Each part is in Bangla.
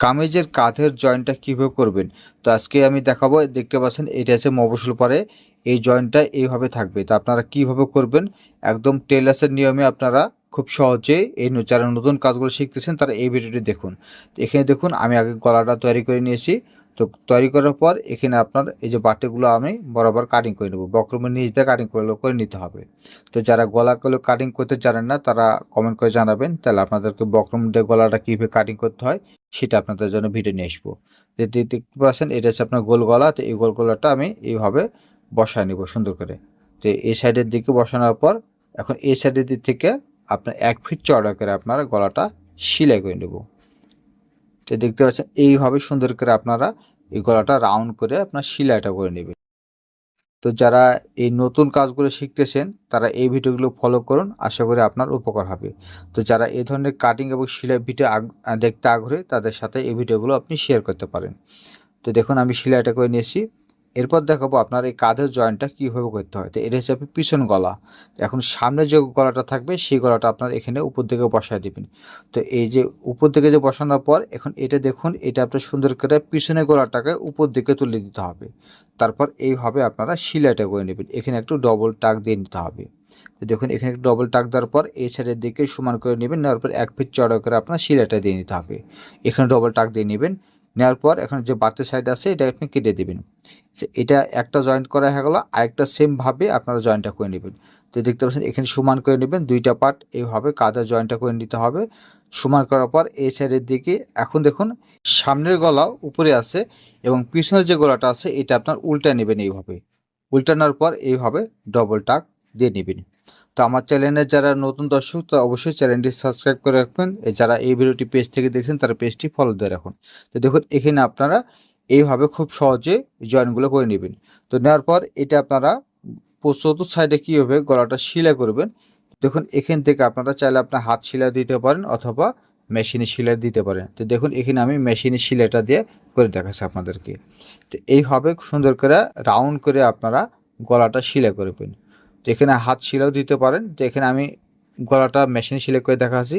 কামিজের কাঁধের জয়েন্টটা কীভাবে করবেন? তো আজকে আমি দেখাবো, দেখতে পাচ্ছেন, এটা আছে মবসুল পরে এই জয়েন্টটা এইভাবে থাকবে। তো আপনারা কীভাবে করবেন? একদম টেলার্সের নিয়মে আপনারা খুব সহজে এই যারা নতুন কাজগুলো শিখতেছেন, তারা এই ভিডিওটি দেখুন। এখানে দেখুন, আমি আগে গলাটা তৈরি করে নিয়েছি। তো তৈরি করার পর এখানে আপনার এই যে বাটিগুলো আমি বরাবর কাটিং করে নেব। বক্রমের নিচ দিয়ে কাটিং করে করে নিতে হবে। তো যারা গলাগুলো কাটিং করতে জানেন না, তারা কমেন্ট করে জানাবেন। তাহলে আপনাদেরকে বক্রম দিয়ে গলাটা কীভাবে কাটিং করতে হয়, সেটা আপনাদের জন্য ভিডিও নিয়ে আসব। দে- দেখতে পাচ্ছেন, এটা হচ্ছে আপনার গোল গলা। তো এই গোল গলাটা আমি এইভাবে বসায় নিব সুন্দর করে। তো এই সাইডের দিকে বসানোর পর, এখন এই সাইডের দিক থেকে আপনার এক ফিট চড়া করে আপনার গলাটা সিলাই করে নেব। তো দেখতে পাচ্ছেন, এইভাবে সুন্দর করে আপনারা এই গলাটা রাউন্ড করে আপনার সিলাইটা করে নেবেন। তো যারা এই নতুন কাজগুলো শিখতেছেন, তারা এই ভিডিওগুলো ফলো করুন, আশা করি আপনার উপকার হবে। তো যারা এই ধরনের কাটিং এবং সেলাই ভিডিও দেখতে আগ্রহী, তাদের সাথে এই ভিডিওগুলো আপনি শেয়ার করতে পারেন। তো দেখুন, আমি সেলাইটা করে নিয়েছি। এরপর দেখাবো আপনার এই কাঁধের জয়েন্টটা কীভাবে করতে হয়। তো এটা হচ্ছে আপনার পিছন গলা। এখন সামনে যে গলাটা থাকবে, সেই গলাটা আপনার এখানে উপর দিকে বসায় দিবেন। তো এই যে উপর দিকে যে বসানোর পর, এখন এটা দেখুন, এটা আপনার সুন্দর করে পিছনের গলাটাকে উপর দিকে তুলে দিতে হবে। তারপর এইভাবে আপনারা সিলাইটা করে নেবেন। এখানে একটু ডবল টাক দিয়ে নিতে হবে। তো দেখুন, এখানে একটু ডবল টাক দেওয়ার পর, এই সাইডের দিকে সমান করে নেবেন। নেওয়ার পর এক ফিট চড়া করে আপনার সিলাইটা দিয়ে নিতে হবে। এখানে ডবল টাক দিয়ে নেবেন। নেওয়ার পর এখন যে বাড়তি সাইড আছে, এটা আপনি কেটে দেবেন। এটা একটা জয়েন্ট করা হয়ে গেলো, আরেকটা সেমভাবে আপনারা জয়েন্টটা করে নেবেন। তো দেখতে পাচ্ছেন, এখানে সমান করে নেবেন, দুইটা পার্ট এইভাবে কাদা জয়েন্টটা করে নিতে হবে। সমান করার পর এই সাইডের দিকে, এখন দেখুন, সামনের গলা উপরে আছে এবং পিছনের যে গলাটা আছে, এটা আপনার উল্টা নেবেন এইভাবে। উল্টানোর পর এইভাবে ডবল টাক দিয়ে নেবেন। তো আমার চ্যানেলের যারা নতুন দর্শক, তো অবশ্যই চ্যানেলটি সাবস্ক্রাইব করে রাখবেন। যারা এই ভিডিওটি পেজ থেকে দেখছেন, তারা পেজটি ফলো দিয়ে রাখুন। তো দেখুন, এখানে আপনারা এইভাবে খুব সহজে জয়েনগুলো করে নেবেন। তো নেওয়ার পর এটা আপনারা পো- চতুর্থ সাইডে কীভাবে গলাটা সেলাই করবেন, দেখুন, এখান থেকে আপনারা চাইলে আপনার হাত সেলাই দিতে পারেন অথবা মেশিনে সেলাই দিতে পারেন। তো দেখুন, এখানে আমি মেশিনে সেলাইটা দিয়ে করে দেখাচ্ছি আপনাদেরকে। তো এইভাবে সুন্দর করে রাউন্ড করে আপনারা গলাটা সেলাই করবেন। এখানে হাত শিলাও দিতে পারেন তো এখানে আমি গলাটা মেশিনে সিলেক্ট করে দেখাচ্ছি।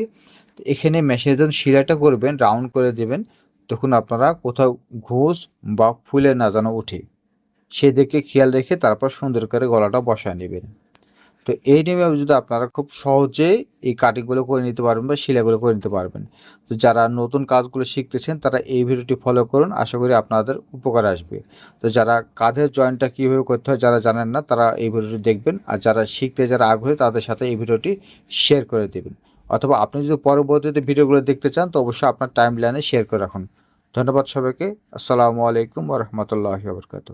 তো এখানে মেশিনে যখন সিলাইটা করবেন রাউন্ড করে দেবেন, তখন আপনারা কোথাও ঘুষ বা ফুলে না যেন উঠে। সেদিকে খেয়াল রেখে তারপর সুন্দর করে গলাটা বসায় নেবেন। তো এই নিয়মে যদি আপনারা খুব সহজেই এই কাটিংগুলো করে নিতে পারবেন বা সেলাইগুলো করে নিতে পারবেন। তো যারা নতুন কাজগুলো শিখতেছেন, তারা এই ভিডিওটি ফলো করুন, আশা করি আপনাদের উপকার আসবে। তো যারা কাঁধের জয়েন্টটা কীভাবে করতে হয় যারা জানেন না, তারা এই ভিডিওটি দেখবেন, আর যারা শিখতে যারা আগ্রহী, তাদের সাথে এই ভিডিওটি শেয়ার করে দেবেন। অথবা আপনি যদি পরবর্তীতে ভিডিওগুলো দেখতে চান, তো অবশ্যই আপনার টাইম লাইনে শেয়ার করে রাখুন। ধন্যবাদ সবাইকে। আসসালামু আলাইকুম রহমতুল্লাহ বরকাতু